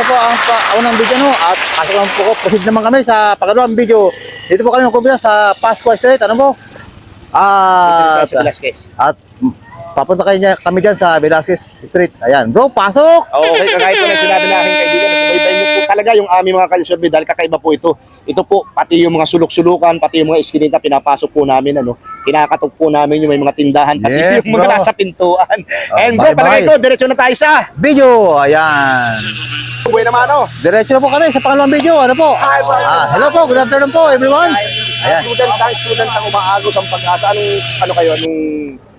Na po ang unang video no at pasok naman po ko. Proceed naman kami sa pangalawang video. Dito po kami magkumpisa sa Pasqua Street. Ano po? Ah, sa Velasquez. at papunta kayo niya, kami dyan sa Velasquez Street. Ayan. Bro, pasok! Okay, kagaya po ng sinabi na aking kaibigan, nasubaybayin niyo po talaga yung aming mga kalisurvey dahil kakaiba po ito. Ito po, pati yung mga sulok-sulukan, pati yung mga iskinita, pinapasok po namin, ano, kinakatok po namin yung may mga tindahan, pati Yes, yung mga bro. nasa pintuan. Oh, And bro, bye-bye. palagay ko, diretso na tayo sa Video! Ayan. buhay naman, ano? Diretso na po kami sa pangalawang video. Ano po? Ah, hello po. Good afternoon po, everyone. Ayan. Student tayo, student ang umaagos ang pag-asa. Anong, ano kayo, anong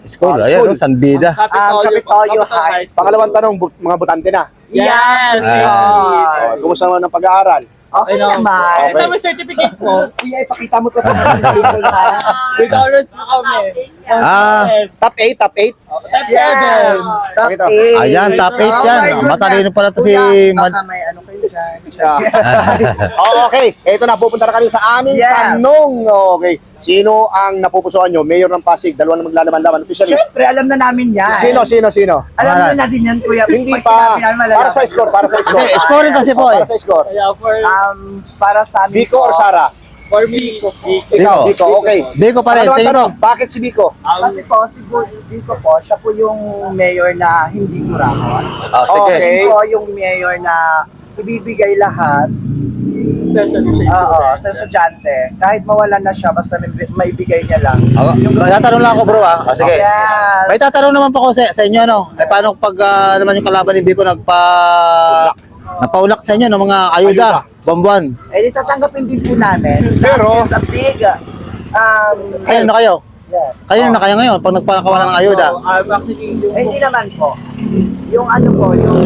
School. Ah, Ayan, no, San Bida. Um, Kapitolyo High School. Pangalawang tanong, bu- mga butante na. Yes! Ah. are. Oh, kumusta naman ang pag-aaral? Okay naman. Okay. Ito may certificate mo. Kuya, ipakita mo to sa mga people ha. With honors po kami. Ah. Top 8, top 8. Top Yes! 7. Top Pakita. eight. Ayan, top 8 Oh yan. Matalino pala to si... Kuya, Baka may ano. Oh, okay. Ito na, pupunta na kami sa aming Yes. tanong. Okay. Sino ang napupusuan nyo? Mayor ng Pasig, dalawa na maglalaman-laman. Officially. Siyempre, alam na namin yan. Sino, sino, sino? Alam na natin yan, kuya. Hindi pa. Para sa score, para sa score. Hindi, scoring kasi po Oh. Para sa score. Kaya for, Um, para sa amin Biko or Sara? for me, Biko. Ikaw, Biko. Biko. Okay. Biko pa rin. Tanong, mo. bakit si Biko? Um, Kasi po, si Biko po, siya po yung mayor na hindi kurakot. Ah, sige. Okay. Po yung mayor na ibibigay lahat especially siya. Oo, sa estudyante. Kahit mawalan na siya, basta may, maibigay niya lang. Ako, tatanong lang ako bro ah. Ah, sige. Yes. May tatanong naman po ako sa, sa inyo ano. Eh paano pag ah, naman yung kalaban ni Biko nagpa napaulak sa inyo ng mga ayuda, buwan Eh, di tatanggapin din po namin. Pero- That is a big, um, Kayo na kayo. Yes. Kayo na kayo ngayon pag nagpakawalan ng ayuda. So, I'm actually yung... Eh, hindi naman po. Yung ano po, yung,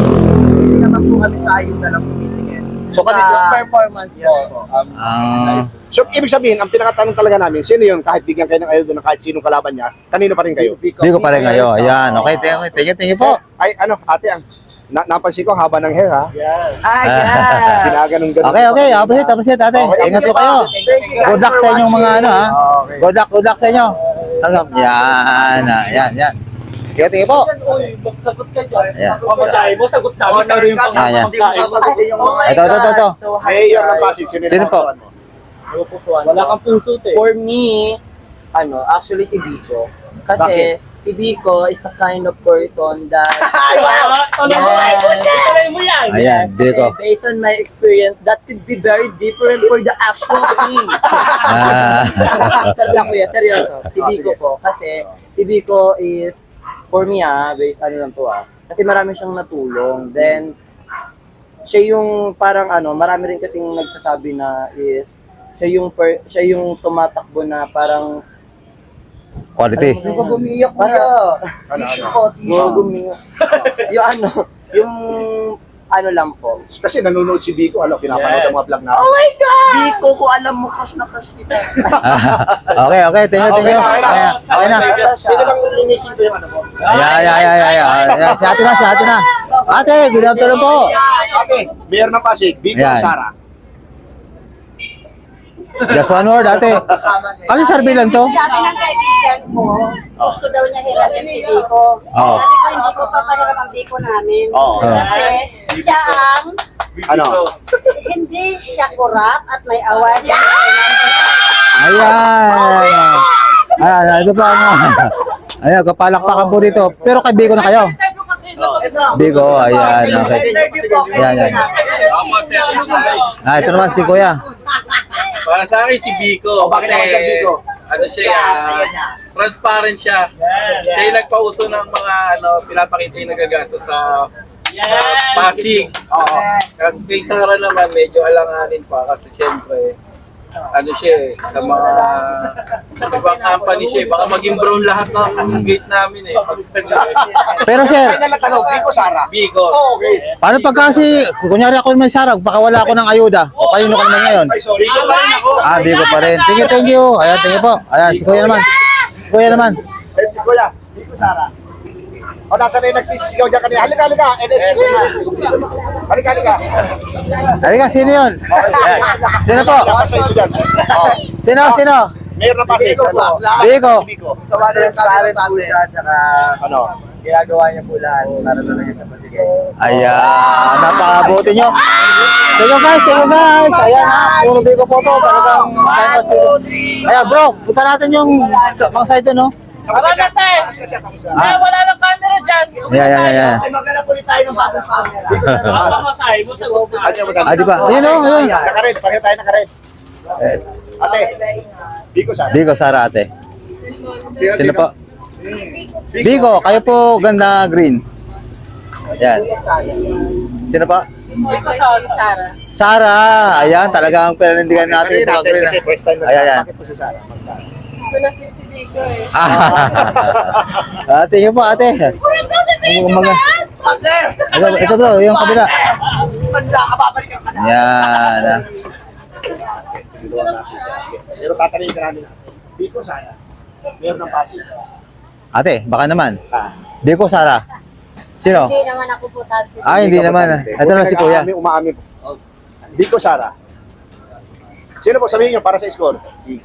hindi naman po kami sa ayuda lang tumitingin. So, sa, kanina yung performance Yes po. Um, Ah, So, ibig sabihin, ang pinakatanong talaga namin, sino yun? Kahit bigyan kayo ng ayuda ng kahit sinong kalaban niya, kanino pa rin kayo? Biko pa rin kayo. Ayan. Okay, thank you, thank you, thank you po. Ay, ano, ate, ang na, napansin ko, haba ng hair, ha? Yes. Ah, yes. Ginaganong ganun. Okay, okay. Appreciate, appreciate ate. Okay, Ingat po kayo. Good luck sa inyong mga ano ha. Good luck, good luck sa inyo. Tanggap. Yan, ah, yan, yan. Tingnan, tingnan po. Uy, magsagot ka dyan. Ayan. Pamasahe mo, sagot namin. Pero yung mga Ito, ito, ito, ito. Mayor ng Pasig, sino, Sino po? Wala kang puso, te. For me, ano, actually si Biko. Kasi si Biko is a kind of person that Ano mo? Yes. Tuloy mo yan. Ayan, based on my experience, that could be very different for the actual thing. Ah. Sabi lang kuya, seryoso. Si Ah, Biko sige. po. Kasi si Biko is, for me ah, based ano lang to ah. Kasi marami siyang natulong. Then, siya yung parang ano, marami rin kasing nagsasabi na is, siya yung per, siya yung tumatakbo na parang Quality. Huwag ka gumiyak, kuya. Tissue po, tissue. Gugumi. yung ano, yung ano lang po. Kasi nanonood si Biko, ano, pinapanood ang mga vlog namin. Oh my God! Biko, kung alam mo, crush na crush kita. okay, okay. Thank you. Okay na, Ayan, okay na. Pwede bang linisin ko yung ano mo? Ayan, ayan, ayan, ayan. Si ate na, si ate na. Ate, good afternoon po. Ate, Mayor ng Pasig, Biko Sara? Just one word, ate. Kasi survey lang to. Sabi ng kaibigan ko, gusto daw niya hiramin si Biko. Oo. Sabi ko, hindi ko papahiram ang Biko namin. Oo. Kasi siya ang, Ano? hindi siya kurap at may award. Ayan. Ayan, ito pa ano. Ayan, kapalakpakan po dito. Pero kay Biko na kayo. Biko, ayan. Okay. Ayan, ayan. Ah, ito naman si Kuya. Para sa akin si Biko. O, bakit ako sa Biko? Ano siya, ah, transparent siya. Siya yung nagpauso ng mga ano, pinapakita yung nagagato sa sa Pasig. Oo. Kasi kay Sara naman, medyo alanganin pa kasi syempre, ano siya eh, sa mga ibang company siya eh. Baka maging brown lahat ng gate namin eh. Pero sir, na tanong, Biko, Sara? Biko. Oo, okay. paano pag kasi, kunyari ako may sarag, baka wala ako ng ayuda. O kayo ka naman ngayon. Ay, sorry. Biko pa rin ako. Ah, Biko pa rin. Thank you, thank you. Ayan, thank you po. Ayan, si Kuya naman. Si Kuya naman. Kuya, Biko, Sara? O, nasa na yung nagsisigaw dyan kanina? Halika, halika. Na. Halika, halika. Halika, sino yun? Sino po? Sa iso dyan. Oo. Sino, sino? Mayor ng Pasig. Biko. Ano? Biko. Si Biko. Sa transparent po siya, tsaka Ano? ginagawa niya po lahat para talaga sa Pasig. Ayan, napakabuti nyo. Thank you guys, thank you guys. Ayan ha, puro Biko po to. Talagang time zero. Ayan bro, punta natin yung mga side doon, no? Wala na tayo. Ah. Ah, wala nang camera dyan. Ayan, ayan, ayan. Ay, maghanap ulit tayo ng bagong camera. Masay mo sa gutna. Ah, di ba? Ayan, oh, ayan. Nakared, pareho tayo nakared. Eh, Ate, Biko sa. Biko, Sara, ate. Sino, Sino po? Biko, kayo po ganda green. Ayan. Sino pa? Sara. Sara, ayan, talagang pinanindigan natin. Kasi first time na Ayan, ayan. Bakit po si Sarah? Ma'am Sarah? Ah, ate yun po, ate. Ang mga, Ate! ito, ito bro, yung kabila. Manda ka, babalikan ka na. Yan. ah. Sigawan natin siya. Pero tatanungin ka namin. Biko sana. Meron ng pasig. Ate, baka naman. Ah. Biko, Sara. Sino? Hindi naman ako po tayo. Ah, hindi naman. Ito naman si Kuya. Umaamin, umaamin. Biko Sara. Sino po sabihin nyo para sa score?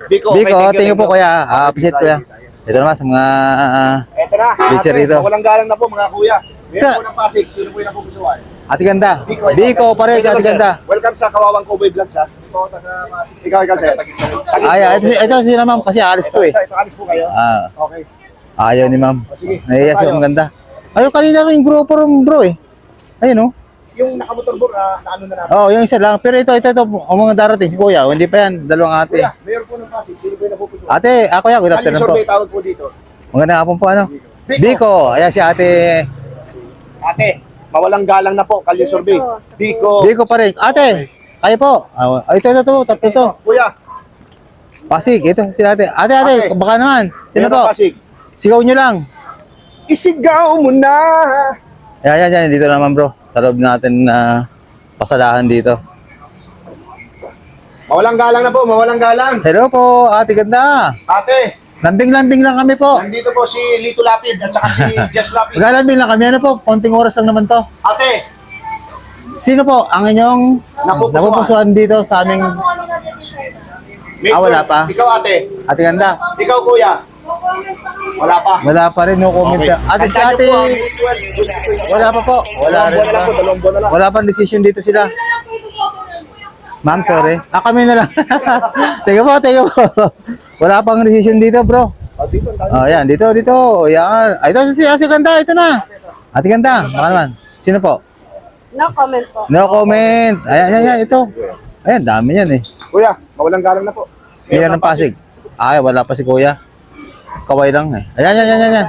Biko. Biko, okay, thank you po kuya. Ah, appreciate kuya. Ito naman sa mga... Ito na. Busy ate, rito. Walang galang na po mga kuya. Meron po ng pasig. Sino po yung napupusuan? Ate Ganda. Biko, Biko, pareho you, Ate. Ganda. Welcome sa Kawawang Cowboy Vlogs ha. Ikaw, ikaw sir. Ay, ah, ito, ito si na ma'am kasi alis to eh. Ito, alis po kayo. Ah, Okay. ayaw ni ma'am. O, sige. Si Tayo. Ma'am Ganda. Ayaw, kanina rin yung grupo rin bro eh. Ayun oh. Yung nakamotor bro, na, na ano na namin. Oo, yung isa lang. Pero ito, ito, ito. Ang mga darating si kuya. Hindi pa yan. Dalawang ate. Kuya, meron po ng pasig. Sino po yung napupusuan? Ate, ako ya. Good Kali afternoon po. survey tawag po dito. Magandang hapon po ano. Biko. Biko. Ayan si ate. Ate, mawalang galang na po. Kalye survey. Biko. Biko pa rin. Ate, kayo po. Ah, ito, ito, ito. Tatlo to. Kuya, Pasig. Ito si ate. Ate, ate. Ate. Baka naman. Sino po? pasig. Sigaw nyo lang. Isigaw mo na. Ayan, ayan, ayan. Dito naman bro. Sa loob natin na pasalahan dito. Mawalang galang na po, mawalang galang. Hello po, ate ganda. Ate, Lambing-lambing lang kami po. nandito po si Lito Lapid at saka si Jess Lapid. Maglalambing lang kami. Ano po, konting oras lang naman to. Ate, Sino po ang inyong Napupusuan. napupusuan dito sa aming Major, Ah, wala pa? Ikaw ate, ate ganda? ikaw kuya. Wala pa. Wala pa rin, no comment. Okay. Ate si ate, wala pa po. Wala rin pa. po, dalawang buwan na lang. Wala pang decision dito sila. Ma'am, sorry. Ah, kami na lang. Teka po, teka po. Wala pang decision dito, bro. Oh, dami. Oh, yan. Dito, dito. Yan. Ay, ito si Ate Ganda. Ito na. Ate Ganda. Baka naman. Sino po? No comment po. No comment. Ayan, ayan, ayan. Ito. Ayan, dami yan eh. Kuya, mawalang galang na po. Meron ng Pasig. Ay, wala pa si Kuya. Kaway lang eh. Ayan, ayan, ayan, ayan.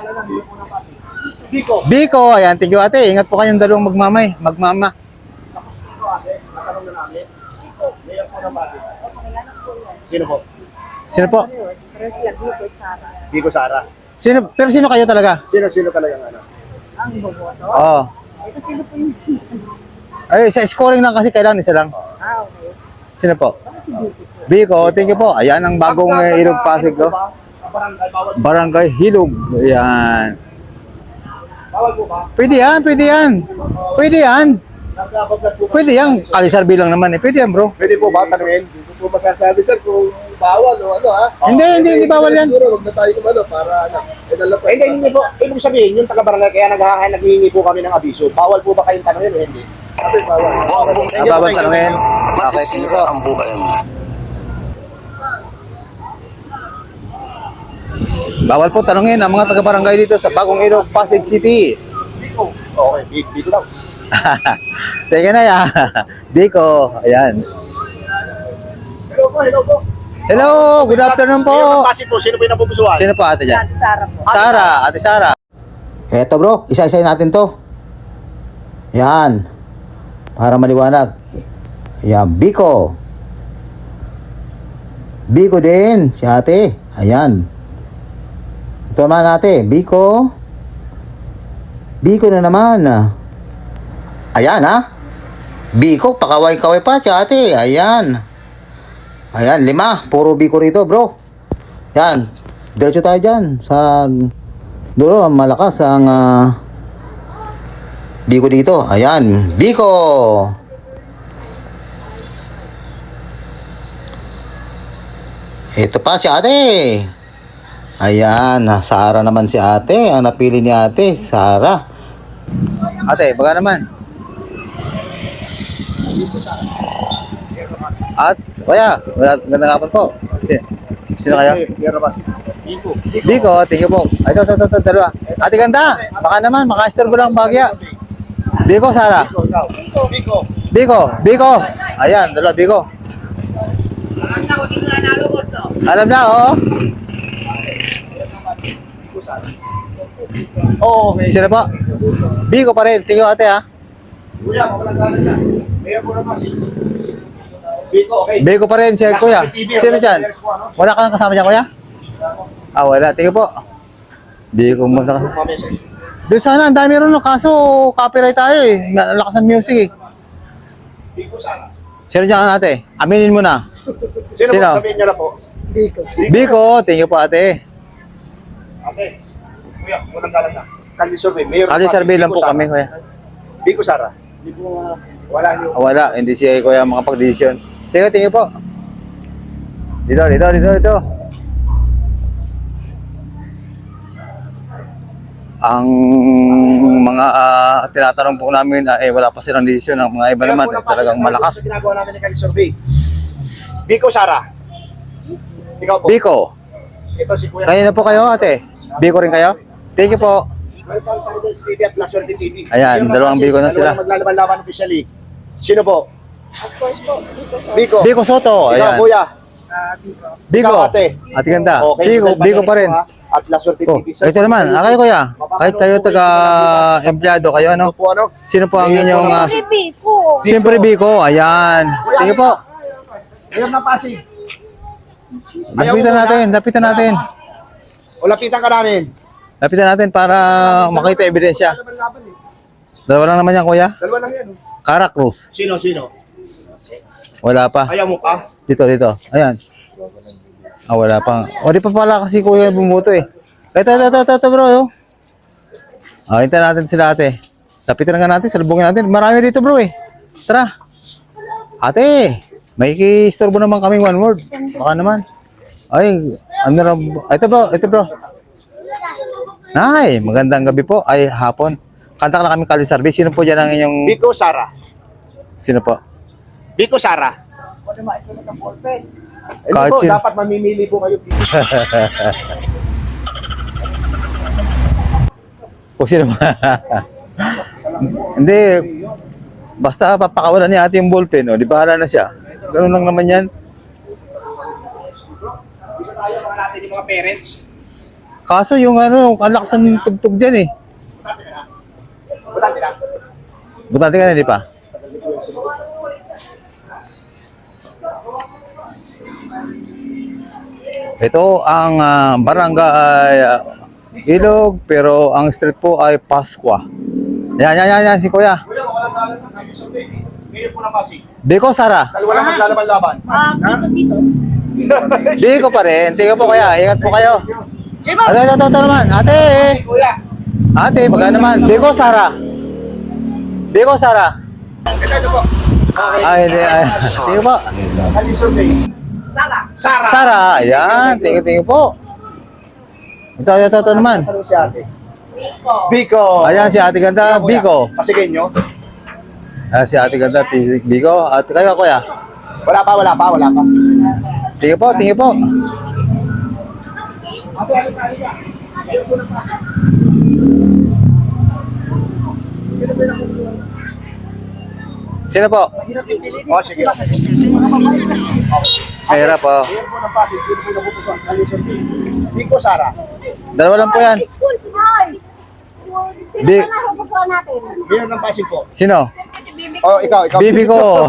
Biko, Biko, ayan. Thank you ate. Ingat po kayong dalawang magmamay. Magmama. natanong na namin. Mayor po ng Pasig. Sino po? Sino po? Pero sila dito, Sara. Biko Sara. Sino, pero sino kayo talaga? Sino, sino talaga ano? Ang boboto. Oo. Ito sino po yung... Ay, sa scoring lang kasi kailangan isa lang. Ah, okay. Sino po? Biko, thank you po. Ayan ang bagong uh, Ilog Pasig ko. Barangay, bawal, Barangay Hilog. Ayan. bawal po ba? Pwede yan, pwede yan. Pwede yan. Po? Pwede yan. Kalisar bilang naman eh. Pwede yan bro. Pwede po ba tanungin? Hindi po masasabi sir kung bawal o ano ha. Hindi, hindi, hindi bawal yan. Siguro wag na tayo kumano para ano. Eh hindi, hindi po. Ibig sabihin, yung taga-barangay, kaya nag naghihingi po kami ng abiso. Bawal po ba kayong tanungin o hindi? Sabi bawal. Thank you po, Ababang thank you. tanongin. Okay, thank you po. Bawal po tanongin ang mga taga-barangay dito sa Bagong Ilog, Pasig City. Biko. Okay, big, big daw. Teka na ya. Biko, ayan. Hello po, hello po. Hello, good afternoon po. Pasig po, sino po yung napupusuan? Sino po ate dyan? Ate Sara po. Sara, ate Sara. Eto bro, isa-isayin natin to. Yan. Para maliwanag. Yan, Biko. Biko din, si ate. Ayan. Ito naman ate, Biko. Biko na naman. Ayan ha. Biko, pakaway-kaway pa si ate. Ayan. Ayan, lima. Puro Biko rito bro. Yan. Diretso tayo dyan sa dulo malakas ang ah, Biko dito. Ayan, Biko. Ito pa si ate. Ayan, Sara naman si ate. Ang napili ni ate, Sara. Ate, baka naman. At, wala, ganda nga po. Sino, sino kayo? Mayor Basi. Biko, thank you po. Ay, ito, ito, ito, dalawa. Ate ganda, baka naman, maka-istorbo lang bagya. Biko, Sara. Biko. Biko, Biko. Ayan, dalawa, Biko. Alam na, oo. Oo, okay. Sino po? Biko pa rin. You, ate, ha. Kuya, walang galang na. Mayor po na Basi. Biko, okay. Biko pa rin, siya, kuya. Sino dyan? Wala ka nang kasama dyan, kuya? Ah, wala. You po. Biko mo na. Doon sana, ang dami rin, no? kaso copyright tayo eh. Lakas ng music eh. Biko sana. Sino dyan, ate? Aminin mo na. Sino, Sino? po? Sabihin niyo na po. Biko, thank you po, ate. Ate. Kuya, walang galang na. Kali survey. Mayor Kali survey lang Biko po Sara. kami, kuya. Biko Sara. Wala niyo. Ah, Wala, hindi siya kuya makapag-decision. Thank you po. Dito, dito, dito, dito. Ang mga ah, tinatanong po namin ay wala pa silang desisyon. Ang mga iba naman po eh, ng talagang malakas. po Ginagawa namin ng Kali survey. Biko Sara. Ikaw po. Biko, Ito si Kuya. kayo na po kayo ate? Biko rin kayo? Thank you po. Welcome sa Rodels TV at La Suerte TV. Ayan, dalawang Biko na sila. Dalawang maglalaban-laban officially. Sino po? Of course po, dito sa... Biko. Biko Soto, Ikaw, ayan. kuya. Biko, Ikaw, ate. ate ganda. Okay, Biko, Biko pa rin. ha? At La Suerte Oh, TV. Sir, ito naman. Ah, kayo kuya. Kahit kayo taga-empleyado kayo, Ano ano? po ano? Sino po ang inyong... ah, Biko. Siyempre Biko, ayan. Thank you po. Mayor ng Pasig. Lapitan natin, lapitan natin. O lapitan ka namin. Lapitan natin para makita ebidensya. Dalawa lang naman yan, kuya. Dalawa lang yan. Cruz. Sino, sino? Wala pa. Ayaw mo pa? Dito, dito. Ayan. Ah, wala pa. O, di pa pala kasi kuya bumuto eh. Ito, ito, ito, ito, ito bro. Yo. Ah, hintayin natin sila ate. Lapitan nga natin, salubungin natin. Marami dito bro eh. Tara. Ate, may kistorbo naman kaming one word. Baka naman. Ay, ano na, ito bro, ito bro. Ay, magandang gabi po. Ay, hapon. Kanta ka na kami kali service. Sino po dyan ang inyong... Biko Sara. Sino po? Biko Sara. Hindi Kahit po, sino. dapat mamimili po kayo. Kung sino ba? Hindi. Basta papakawalan ni ate yung ballpen, o, di bahala na siya. Ganun lang naman yan. Dito tayo mga natin yung mga parents. Kaso yung ano, ang lakas ng tugtog dyan eh. Butante na. Butante ka na, di pa? Ito ang ah, barangay ah, Ilog, pero ang street po ay Pasqua. Yan, yan, yan, yan, si Kuya. Kuya, ng. Ngayon po ng Pasig. Biko, Sara. Dalawa lang maglalaban-laban. Ah, Biko Sito. Biko pa rin. Sige po, Kuya. Ingat po kayo. Ate, ito, ito, ito naman. Ate, Kuya, ate, baka naman. Biko, Sara. Biko, Sara. ito, ito po. Ay, hindi. Ay. Sige po. Kanya survey. Sara. Sara. Sara, ayan. Tingin, tingin po. Ito, ito, ito naman. Si ate. Biko. Biko. Ayan si ate ganda, Biko. Pasigin nyo. Ayan si ate ganda, Biko. At kayo, kuya. Wala pa, wala pa, wala pa. Tingin po, tingin po. Sino po? O, sige. Mahirap po. Ngayon po ng Pasig, sino po yung napupusan? Kanya survey. Biko Sara. Dalawa lang po yan. Sino ba natin? Ngayon ng Pasig po. Sino? Si Bibi. Oh, ikaw, ikaw. Bibi ko.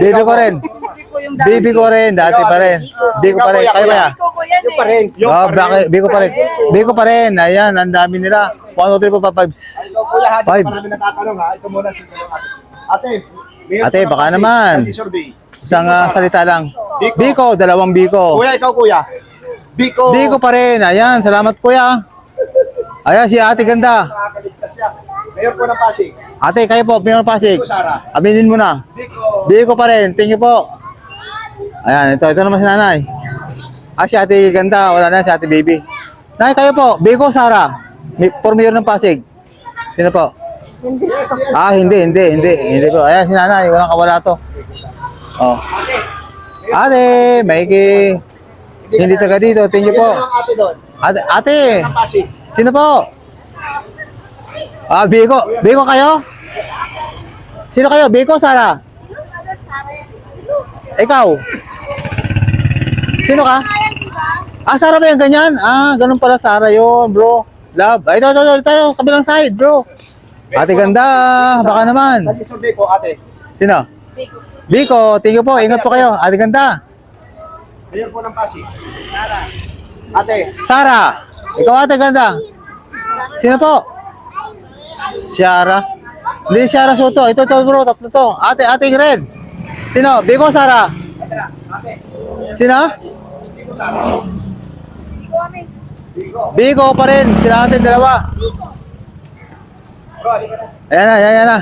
Bibi ko rin. Bibi ko rin, dati pa rin. Bibi ko pa rin. Kayo kaya? Biko ko yan eh. pa rin. Yung Oh, pa rin. bakit? Bigo pa rin. Bigo pa rin. Ayan, ang dami nila. 1, 2, 3, 4, 5, 5. Ikaw, kuya, ha? Five. Marami natatanong, ha? Ito muna si ate. Ate, ng baka naman. Isang Biko ah, Sara. salita lang. Biko. Biko, dalawang Biko. Kuya, ikaw, kuya. Biko. Biko pa rin. Ayan, salamat kuya. Ayan si ate ganda. Ngayon po ng Pasig. Ate, kayo po, Pinoy Pasig. Biko Sara. Aminin mo na. Biko. Biko pa rin. Thank you po. Ayan, ito, ito naman si nanay. Ah, si ate ganda. Wala na, si ate baby. Nay, kayo po. Biko, Sara. Mi- For mayor ng Pasig. Sino po? Hindi. Ah, hindi, hindi, hindi. Hindi po. Ayan, si nanay. Walang kawala to. Oh. Ate, Maiki. Hindi taga dito. Thank you po. Ate. Ate. Sino po? Ah, Biko. Biko kayo? Sino kayo? Biko, Sara? Ikaw? Sino ka? Ah, Sara ba yung ganyan? Ah, ganun pala Sara yun, bro. Love. Ay, ito, ito, ito, ito, kabilang side, bro. Ate ganda, baka naman. Nag-survey po, ate. Sino? Biko, thank you po. Ingat po kayo. Ate ganda. Mayor po ng Pasig. Ate, Sara. Ikaw ate ganda. Sino po? Shara. Hindi Shara Soto. Ito, ito bro. Tatlo to. Ate, ate in red. Sino? Biko Sara. Sino? Biko pa rin. Sila ate dalawa. Ayan na, ayan, na.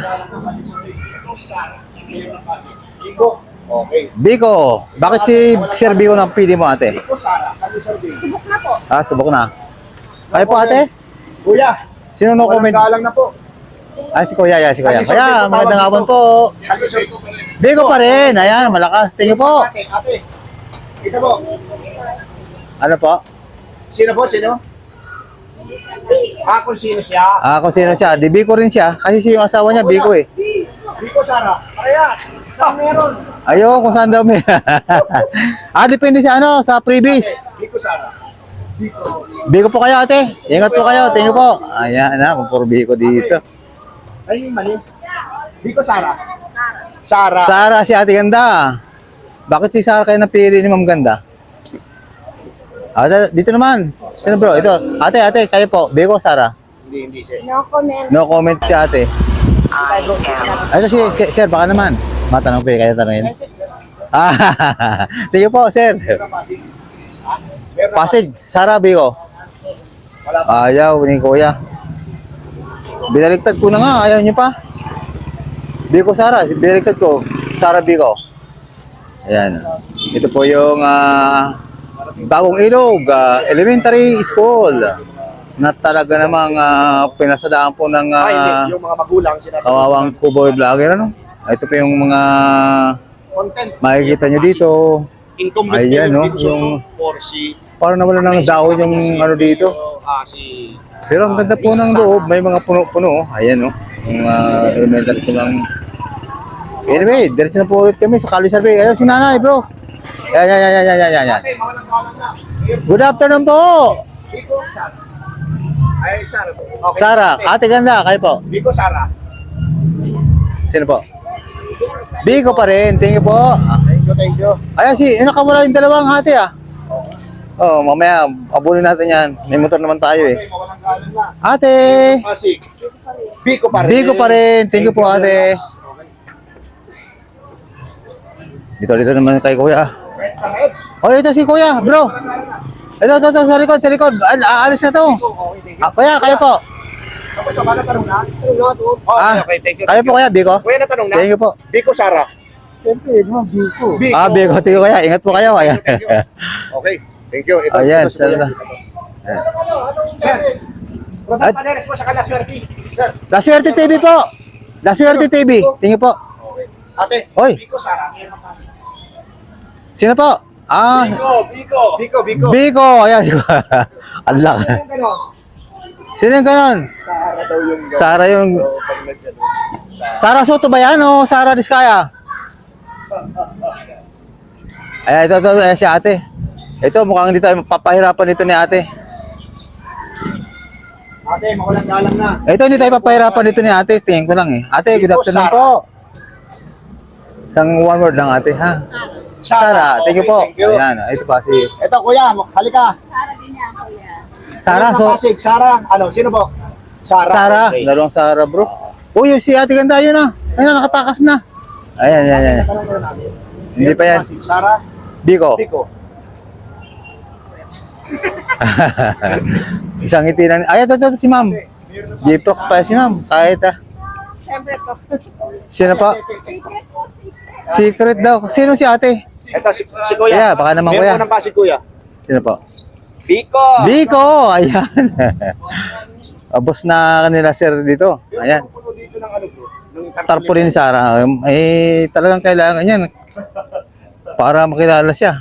Iko. Okay. Biko. Bakit si Sir Biko nang pili mo ate? Iko, Sara. Nag-survey. Ah, subok na. Kayo po ate? Kuya, Sino no walang comment? galang na po. Ah, si Kuya, yeah, si Kuya. Ko, magandang hapon po. Biko pa rin. Ayan, malakas. Tingin po. Ate, ate. Ito po. Ano po? Sino po, sino? Kung sino siya. Ah, kung sino siya. Di Biko rin siya. Kasi si yung asawa niya, Biko eh. Iko, Sara. Parehas. Saan meron? Ayo, kung saan daw may... ah, depende sa ano, sa previous. Iko, Sara. Iko. Biko po kayo ate. Ingat po kayo. Tingin po. Ayan na, kung puro Biko dito. Ay, mali. Iko, Sara. Sara. Sara, si ate ganda. Bakit si Sara kayo napili ni Ma'am Ganda? Ah, da- dito naman. Sino bro? Ito. Ate, ate, kayo po. Biko, Sara. Hindi, hindi siya. No comment. No comment si ate. Ay, si, si, sir, baka naman. Matanong pa eh, kaya tanongin. Ah, tingin po, sir. Pasig. Ha? Meron na Pasig, Sara, Biko. Wala pa. Ayaw ni Kuya. Binaligtad ko na nga, ayaw niyo pa. Biko Sara, binaligtad ko. Sara Biko. Ayan. Ito po yung ah, bagong ilog, ah, elementary school. Na talaga namang uh, pinasadaan po ng Ah, hindi. ah, Yung mga magulang sinasabi. kawawang kuboy vlogger. Ano? Ito po yung mga Content. makikita nyo dito. Incumbent Ayan, no, yung- for si Parang nawala ng dahon yung ano dito. Ah, si Pero ang ganda po ng loob, may mga puno-puno. Ayan, no? Yung uh, elemental ko lang. Anyway, diretso na po ulit kami sa Kali Survey. Ayan si nanay, bro. Ayan. Ate, mawalang galang na. Mayor Good afternoon po. Biko. Ay, Sara po. Okay. Sara, ate ganda, kayo po. Biko, Sara. Sino po? Bigo pa rin, thank you po. Thank you, thank you. Ayan si, eh, nakawala yung dalawang ate ah. Oh, mamaya, abunin natin yan. May motor naman tayo eh. Ate! Biko pa rin. Bigo pa rin, thank you po ate. Dito, dito naman kay kuya. Ed, Oh, ito si kuya, bro. Ito, ito, ito, sa likod, sa likod. Al aalis na to. Okay, thank you. Ah, kuya, kayo po. Ah, okay, thank you. Kayo po kuya, Biko. Kuya, natanong na? Thank you po. Biko, Sara. Siyempre, no, Biko. Ah, Biko, thank you kuya. Ingat po kayo. Ayan. Okay, thank you. Ito, Ayan, ito sir. Sir, Rodel Paneres po sa Kalaswerte. Sir, La Suerte TV po. La Suerte TV. You po. okay. Ate, Oy. Biko, Sara. Sino po? Ah, Biko, Biko. Biko, Biko. Biko. Ayan. Allah. Ayan, ganon. Sino yung ganon? Sara daw yung Sara yung... Sara Soto ba yan o Sara Diskaya? Ayan, ito, ito, ayan si ate. Ito, mukhang hindi tayo papahirapan ito ni ate. Ate, mawalang galang na. Ito, hindi tayo papahirapan dito ni ate. Tingin ko lang eh. Ate, good afternoon po. Isang one word lang ate, ha? Sara, thank you po. Thank you. Ayan, ito pa si Ito, kuya, halika. Sara din niya, kuya. Sara. So, Pasig, Sara. Ano, sino po? Sara. Sara. Okay. Dalawang Sara, bro. Uy, yung si ate ganda yun ah. Ayun, nakatakas na. Ayan, ayan, ayan. Hindi pa yan. Sara. Biko. Biko. Isang ngiti lang. Ay, ito, ito, si ma'am. J-Prox pa si ma'am. Kahit ah. Siyempre po. Sino pa? Secret daw. Sino si ate? Ito, si, si kuya. Kuya, baka naman kuya. Meron po ng Pasig, kuya. Sino po? Biko. Biko! Ayan. Boss na kanila sir dito. Ayan. Puno dito ng ano? Ng tarpaulin. Um, Eh, talagang kailangan yan. Para makilala siya.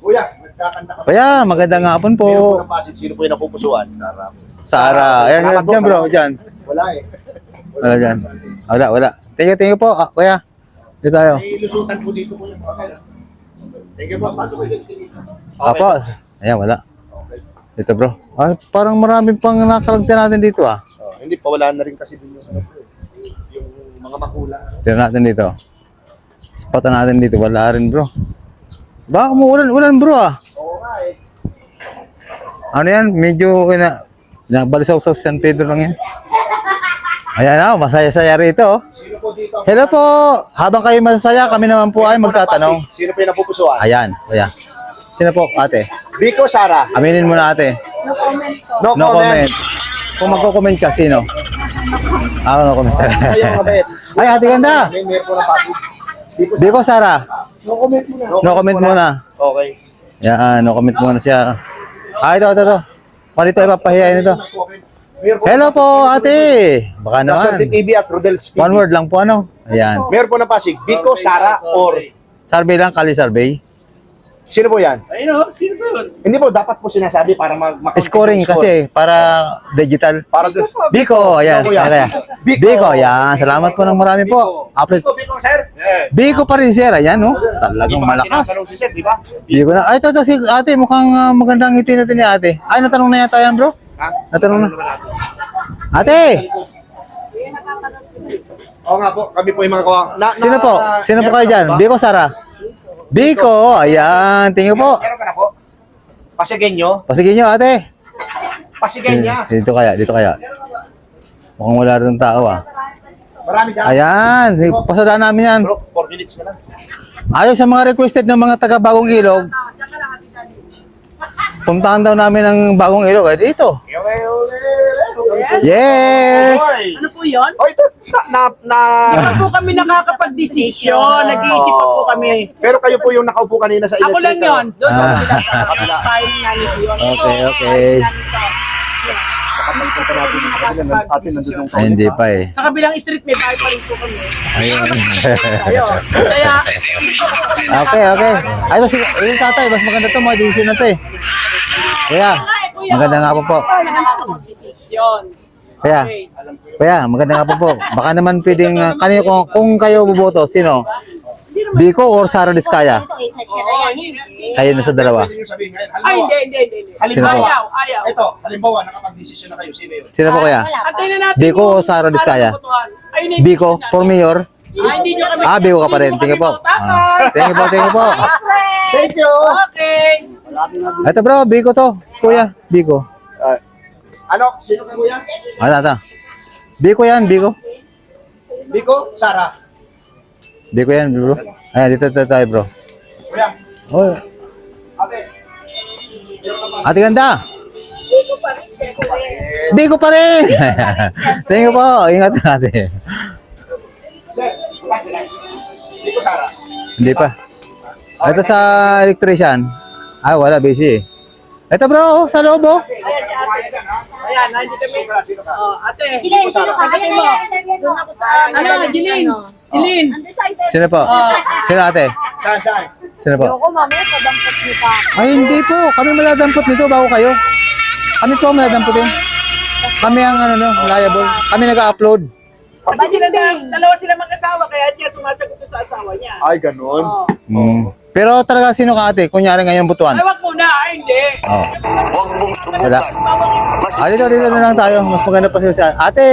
Kuya, nagkakanta ka. Kaya, magandang hapon Meron po po. ng Pasig. Sino po yung napupusuan? Sarap. Sarah. Ayan, po, dyan bro, dyan. Wala eh. Wala dyan. Wala, wala. Thank you, thank you po. Ah, kuya. Dito tayo. May lusutan po dito po yung mga. Thank you po. Pasok ko Okay. Apo. Ayan, wala. Dito bro. Ah, parang marami pang nakalagtan natin dito ah. Oh, hindi pa wala na rin kasi dun yung ano eh. Yung mga makulang. Tira natin dito. Spatan natin dito. Wala rin bro. Baka umuulan, ulan bro ah. Oo nga eh. Ano yan? Medyo ina, nabalisaw sa San Pedro lang yan. Ayan na, masaya-saya rito. oh. Sino dito? Hello po! Habang kayo masasaya, kami naman po ay magtatanong. Sino po yung napupusuan? Ayan, kuya. Sino po, ate? Biko Sara. Aminin mo na ate. No comment po. No, No comment. comment. Kung magko-comment ka, sino? Ako no comment. Kayo ay, ate ganda. May meron po ng Pasig. Biko sa... Biko Sara, No comment muna. no comment muna. Okay. Yan, no comment muna siya. Ah, ito, ito, ito. Palito, ipapahiyain ito. Meron po Hello po, ate. Baka Nasa naman. TV at Rodel's TV. One word lang po, ano? Ayan. Meron po ng Pasig. Biko Sara or Survey lang, kali survey. sino po yan? Ayun o, sino ba yun? Hindi po dapat po sinasabi para mag mag- Scoring kasi, para digital. para doon. Biko, ayan. Biko, yan. Ayan. Biko. Biko, yan. Salamat po ng marami po. Upload. Biko, Biko sir. Biko pa rin, sir. Ayan, no? Hindi Talagang malakas. tinatanong si sir, di ba? Biko na. Ay, ito, ito, si ate. Mukhang ah, magandang ngiti natin ni ate. Ay, natanong na yata yan, bro. Ha? Natanong na. Ano? Ate! Oo nga po, kami po yung mga kawa. Na, na- Sino po? Sino po kayo ka dyan? Biko, Sara? Biko, ayan. Tingin po. Meron ka na po. Pasigenyo. Pasigin nyo, ate. Pasigenya. Dito kaya, dito kaya. Mukhang wala rin tao, ah. Marami dyan. Ayan. Pasadaan namin yan. Bro, 4 minutes na lang. Ayon sa mga requested ng mga taga Bagong Ilog, puntahan daw namin ang Bagong Ilog. Eh, dito. Yes! Ano po yun? Oh, ito. Na, na, na, po kami nakakapag-desisyon. Nag-iisip pa po kami. pero kayo po yung nakaupo kanina sa Ako lang yun. Doon sa Ah. kabila. Tayo ng nanay ko yun. Okay, okay. to. Natin atin Ay, hindi pa eh. Sa kabilang street, may bahay pa rin po kami. Ayun. Kaya, okay, okay. Ay, ito, sige, yung tatay, mas maganda to, mga decision na to eh. Kaya, maganda nga po po. Kaya, Okay. kaya, maganda nga po po. Baka naman pwedeng, uh, kanino, kung, kung kayo buboto, sino? Biko or Sara Diskaya? Ito, isa siya na yan. Kayo na sa dalawa. Pwede nyo sabihin ngayon. Ay, Halimbawa, hindi, hindi, hindi. Halimbawa. Ayaw, ayaw. ito, halimbawa, nakapag-desisyon na kayo. Sino yun? Sino po kaya? Wala pa. Na natin Biko o Sara Diskaya? Biko, for mayor? Ah, hindi nyo kami. Ah, Biko ka pa rin. Tingin po. Ah, Thank you po, thank you po. Thank you. Okay. Ito bro, Biko to. Kuya, Biko. Ah, ano? Sino ka kuya? Ata, ata. Biko yan, Biko. Biko, Sara. Biko yan, bro. Ayan, dito, tayo, bro. Kuya, Oh, ate. ate ganda. Biko pa rin. Thank you po. Ingat natin. Sir, lang? Biko Sara. Hindi pa. Ito sa electrician. Ah, wala, busy eh. Ito bro, oh, sa loob oh. Ayan. Ayan, hindi kami. Sino ka? Sino ka? Oh, ate. Sila yung sino ka? Ayan na yan. Doon ako sa... Ano, Jilin? Jilin. Undecided. Sino po? Sino ate? Saan, saan? Sino po? Ako, mamaya, padampot niyo pa. Ay, hindi po. Kami maladampot nito bago kayo. Kami po ang maladampotin. Kami ang ano no, liable. Kami nag-upload. Kasi sila na, dalawa sila mag-asawa, kaya siya sumasagot sa asawa niya. Ay, ganun. Mm. Pero talaga sino ka ate? Kunyari ngayon butuan. Ay, wag muna, ay, hindi. Oh. Wala. Ah, dito, dito na lang tayo. Mas maganda pa siya. Ate!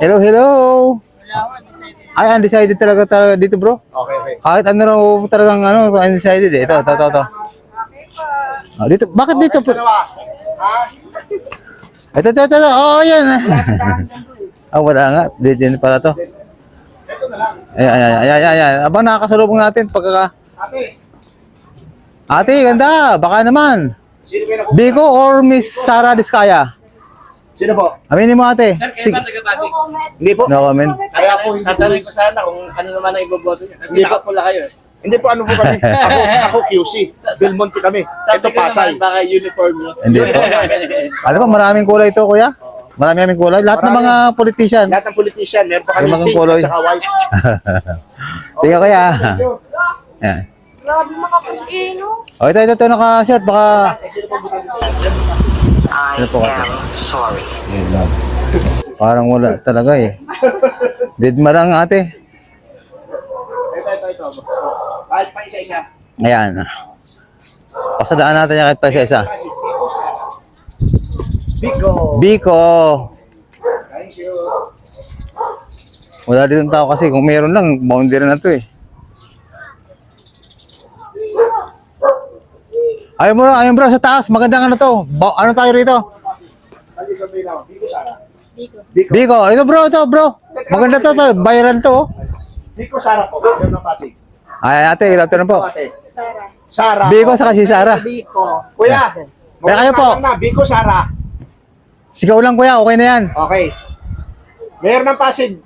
Hello, hello! Ay, undecided talaga talaga dito bro. Okay, okay. Kahit ano raw talagang ano, undecided eh. Ito, ito, ito, ito. Ah, dito, bakit dito po? Dalawa. Ha? Ito, ito, ito, ito. Oh, yan. ah, wala nga. Dito din pala to. Ito na lang. Ayan, ayan, ayan, ayan, ayan. Abang nakakasalubong natin pagkaka... Ate, Ate, ganda. Baka naman. sino kayo na Biko or Miss Sara Diskaya? Sino po? Aminin mo ate. Sir, Sige. kayo ba taga-Pasig? Hindi po. No comment. Kaya po hindi po. Tatanungin ko sana kung ano naman ang iboboto niya. Kasi Hindi po. nakapula kayo. eh. Hindi po ano po kami. Ako, ako QC. Belmonte kami. Sabi Ito ko Pasay. naman, baka uniform niyo. Hindi po. Ano ba, maraming kulay ito, kuya? Marami kaming kulay. Lahat ng mga politician. Lahat ng politician, meron pa kami Yung mga pink kulay. at saka white. Tingnan kaya. Yan. Grabe makapag-ino. Oh, ito, ito, ito, naka-shirt. Baka... Ano po kasi? Yun lang. Parang wala talaga eh. Dead ma lang ate. Ito, ito, ito. Kahit pa isa-isa. Ayan. Pasadaan natin yan kahit pa isa-isa. Bigo. Biko. Thank you. Wala din tao kasi kung meron lang, boundary na to eh. Ayun bro, ayun bro, sa taas, magandang ano to. Ba- ano tayo rito? Sara. Biko, ito bro, ito bro. Maganda to, to. viral to. oh. Bigo Sara po. Meron ng Pasig. Ay, ate, ito na po. Ate. Sara. Biko sa kasi Sara. Kuya. Kaya kayo po. Na, Bigo Sara. Sigaw lang kuya, okay na yan. Okay. Mayor ng Pasig.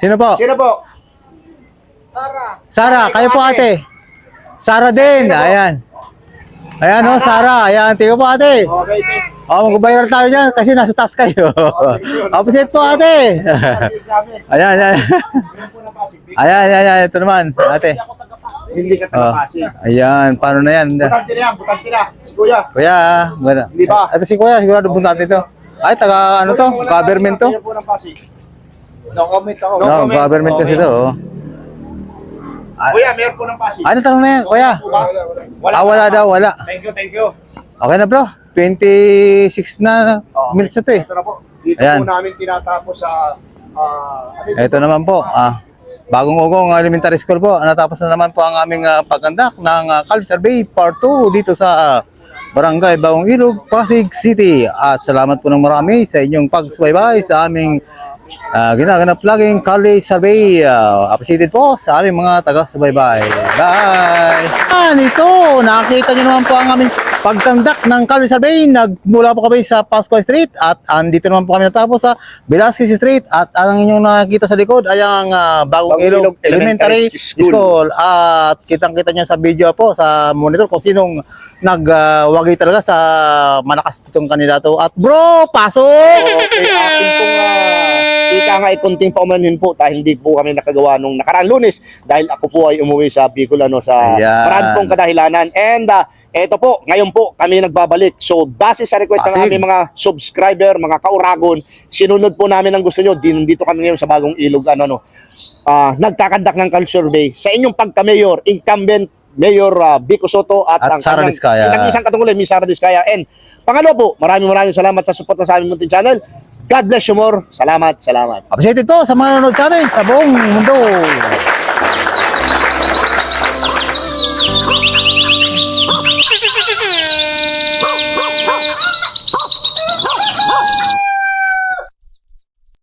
Sino po? Sino po? Sara, kayo po ate. Sara din, ayan. Ayan oh, Sara, ayan, tingnan po ate. Okay. thank- Oh, mag-viral tayo dyan kasi nasa taas kayo. Opposite po ate. Ayan, ayan. Ayan, ayan, ayan, ito naman, ate. Hindi ka Oh, taga Pasig. ayan, paano na yan? Butante na yan. Butante na. Si Kuya. Kuya, gana. Hindi ba? Ito si Kuya, sigurado punta dito. Ay, taga ano to? Government to? No comment ako. No government kasi to. oh. Kuya, Mayor po ng Pasig. Ano tanong na yan, Kuya? Ba? Ah, wala daw, wala. Thank you, thank you. Okay na bro, 26 na minutes na to eh. Ito na po. Dito Ayan. po namin tinatapos sa... ah, ano yun? Ito naman po, ah, bagong ugong elementary school po. Natapos na naman po ang aming uh, pagkandak ng uh, College Survey Part 2 dito sa ah, Barangay Bawang Ilog, Pasig City. At salamat po ng marami sa inyong pagsubaybay sa aming ah, ginaganap laging College Survey. Ah, appreciated po sa aming mga taga-subaybay. Bye! Ah, nito, nakita nyo naman po ang aming pagkandak ng College Survey. Nagmula po kami sa Pascoy Street at andito naman po kami natapos sa Velasquez Street at ang inyong nakikita sa likod ay ang ah, Bagong Bagong Ilog Ilog Elementary Elementary School. School. At kitang-kita nyo sa video po sa monitor kung sinong nagwagi talaga sa malakas itong kandidato. At bro, pasok! Okay, akin pong uh, ika nga ay paumanhin po dahil hindi po kami nakagawa nung nakaraang lunes dahil ako po ay umuwi sa Bicol ano, sa Ayan. marami pong kadahilanan. And uh, eto po, ngayon po kami nagbabalik. So base sa request ng Pasig. aming mga subscriber, mga kauragon, sinunod po namin ang gusto nyo. Din, dito kami ngayon sa bagong ilog. Ano, no, Ah, nagkakandak ng culture survey sa inyong pagka-mayor, incumbent Mayor uh, Vico Soto at, At ang Sara kanyang- Diskaya. ang isang katungkulan, Miss Sara Diskaya. And pangalo po, maraming maraming salamat sa suporta sa aming munting channel. God bless you more. Salamat, salamat. Appreciated po sa mga nanonood sa amin sa buong mundo.